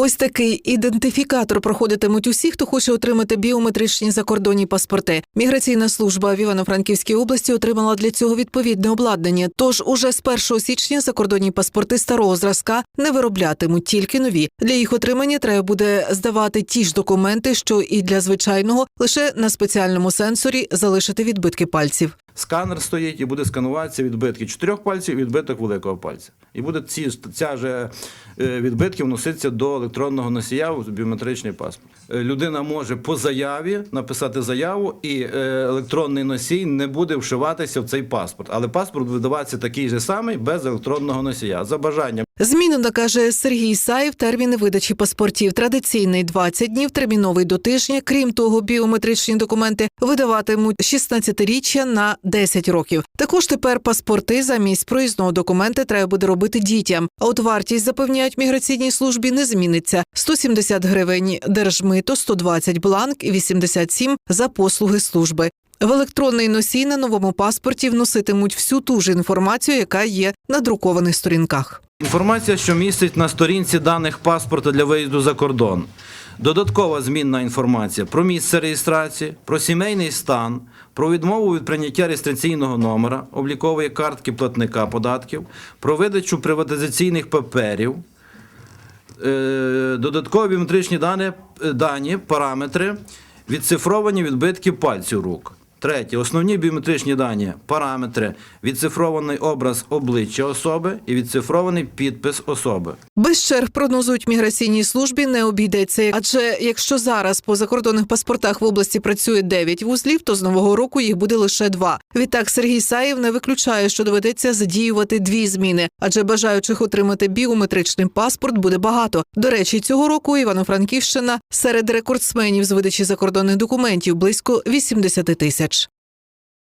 Ось такий ідентифікатор проходитимуть усі, хто хоче отримати біометричні закордонні паспорти. Міграційна служба в Івано-Франківській області отримала для цього відповідне обладнання. Тож уже з 1 січня закордонні паспорти старого зразка не вироблятимуть, тільки нові. Для їх отримання треба буде здавати ті ж документи, що і для звичайного, лише на спеціальному сенсорі залишити відбитки пальців. Сканер стоїть і буде скануватися відбитки чотирьох пальців і відбиток великого пальця. І буде ці, ця же е, відбитки вноситися до електронного носія в біометричний паспорт. Е, Людина може по заяві написати заяву, і е, електронний носій не буде вшиватися в цей паспорт. Але паспорт видаватися такий же самий без електронного носія. За бажанням Змінено, каже Сергій Саєв, терміни видачі паспортів. Традиційний 20 днів, терміновий до тижня. Крім того, біометричні документи видаватимуть 16-річчя на 10 років. Також тепер паспорти замість проїзного документа треба буде робити дітям. А от вартість запевняють міграційній службі не зміниться: 170 гривень держмито, 120 бланк і 87 за послуги служби. В електронний носій на новому паспорті вноситимуть всю ту ж інформацію, яка є на друкованих сторінках. Інформація, що містить на сторінці даних паспорта для виїзду за кордон. Додаткова змінна інформація про місце реєстрації, про сімейний стан, про відмову від прийняття реєстраційного номера, облікової картки платника податків, про видачу приватизаційних паперів, е, додаткові біометричні дані, дані, параметри, відцифровані відбитки пальців рук. Третє. Основні біометричні дані, параметри, відцифрований образ обличчя особи і відцифрований підпис особи. Без черг прогнозують міграційній службі не обійдеться. Адже якщо зараз по закордонних паспортах в області працює 9 вузлів, то з нового року їх буде лише два. Відтак Сергій Саєв не виключає, що доведеться задіювати дві зміни, адже бажаючих отримати біометричний паспорт буде багато. До речі, цього року Івано-Франківщина серед рекордсменів з видачі закордонних документів близько 80 тисяч.